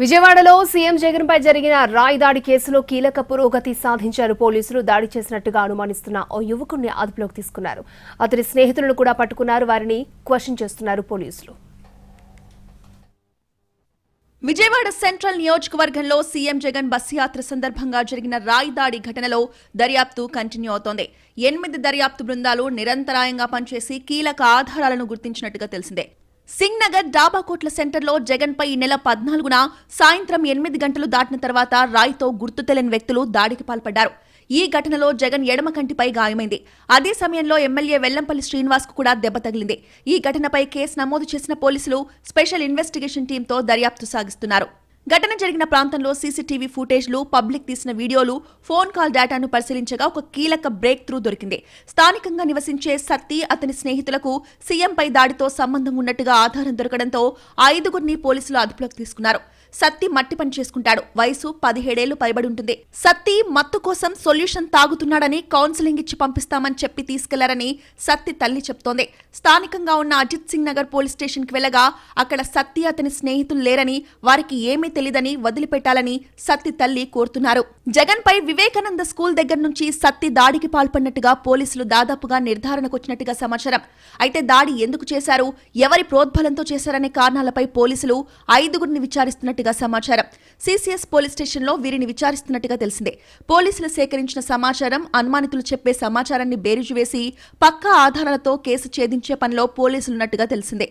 విజయవాడలో సీఎం జగన్ పై జరిగిన రాయి దాడి కేసులో కీలక పురోగతి సాధించారు పోలీసులు. దాడి చేసినట్టుగా అనుమానిస్తున్న ఓ యువకుడిని అదుపులోకి తీసుకున్నారు. అతని స్నేహితులను కూడా పట్టుకున్నారు. వారిని క్వశ్చన్ చేస్తున్నారు పోలీసులు. విజయవాడ సెంట్రల్ నియోజకవర్గంలో సీఎం జగన్ బస్ యాత్ర సందర్భంగా జరిగిన రాయి దాడి ఘటనలో దర్యాప్తు కంటిన్యూ అవుతోంది. ఎనిమిది దర్యాప్తు బృందాలు నిరంతరాయంగా పనిచేసి కీలక ఆధారాలను గుర్తించినట్టుగా తెలిసిందే. సింగ్నగర్ డాబా డాబాకోట్ల సెంటర్లో జగన్ పై ఈ నెల పద్నాలుగున సాయంత్రం ఎనిమిది గంటలు దాటిన తర్వాత రాయితో గుర్తు తెలియని వ్యక్తులు దాడికి పాల్పడ్డారు. ఈ ఘటనలో జగన్ ఎడమ కంటిపై గాయమైంది. అదే సమయంలో ఎమ్మెల్యే వెల్లంపల్లి శ్రీనివాస్కు కూడా దెబ్బ తగిలింది. ఈ ఘటనపై కేసు నమోదు చేసిన పోలీసులు స్పెషల్ ఇన్వెస్టిగేషన్ టీంతో దర్యాప్తు సాగిస్తున్నారు. ఘటన జరిగిన ప్రాంతంలో సీసీటీవీ ఫుటేజ్లు పబ్లిక్ తీసిన వీడియోలు ఫోన్ కాల్ డేటాను పరిశీలించగా ఒక కీలక బ్రేక్ త్రూ దొరికింది. స్థానికంగా నివసించే సత్తి అతని స్నేహితులకు సీఎంపై దాడితో సంబంధం ఉన్నట్టుగా ఆధారం దొరకడంతో ఐదుగురిని పోలీసులు అదుపులోకి తీసుకున్నారు. సత్తి మట్టి పని చేసుకుంటాడు. వయసు పదిహేడేళ్ళు పైబడి ఉంటుంది. సత్తి మత్తు కోసం సొల్యూషన్ తాగుతున్నాడని కౌన్సిలింగ్ ఇచ్చి పంపిస్తామని చెప్పి తీసుకెళ్ళారని సత్తి తల్లి చెప్తోంది. స్థానికంగా ఉన్న అజిత్ సింగ్ నగర్ పోలీస్ స్టేషన్కి వెళ్ళగా అక్కడ సత్తి అతని స్నేహితులు లేరని వారికి ఏమీ తెలియదని వదిలిపెట్టాలని సత్తి తల్లి కోరుతున్నారు. జగన్ పై వివేకానంద స్కూల్ దగ్గర నుంచి సత్తి దాడికి పాల్పడినట్టుగా పోలీసులు దాదాపుగా నిర్ధారణకు వచ్చినట్టుగా సమాచారం. అయితే దాడి ఎందుకు చేశారు? ఎవరి ప్రోద్బలంతో చేశారనే కారణాలపై పోలీసులు ఐదుగురిని విచారిస్తున్నట్టు విచారిస్తున్నట్టుగా సమాచారం. సిసిఎస్ పోలీస్ స్టేషన్లో వీరిని విచారిస్తున్నట్టుగా తెలిసిందే. పోలీసులు సేకరించిన సమాచారం అనుమానితులు చెప్పే సమాచారాన్ని బేరీజు వేసి పక్కా ఆధారాలతో కేసు ఛేదించే పనిలో పోలీసులున్నట్టుగా తెలిసిందే.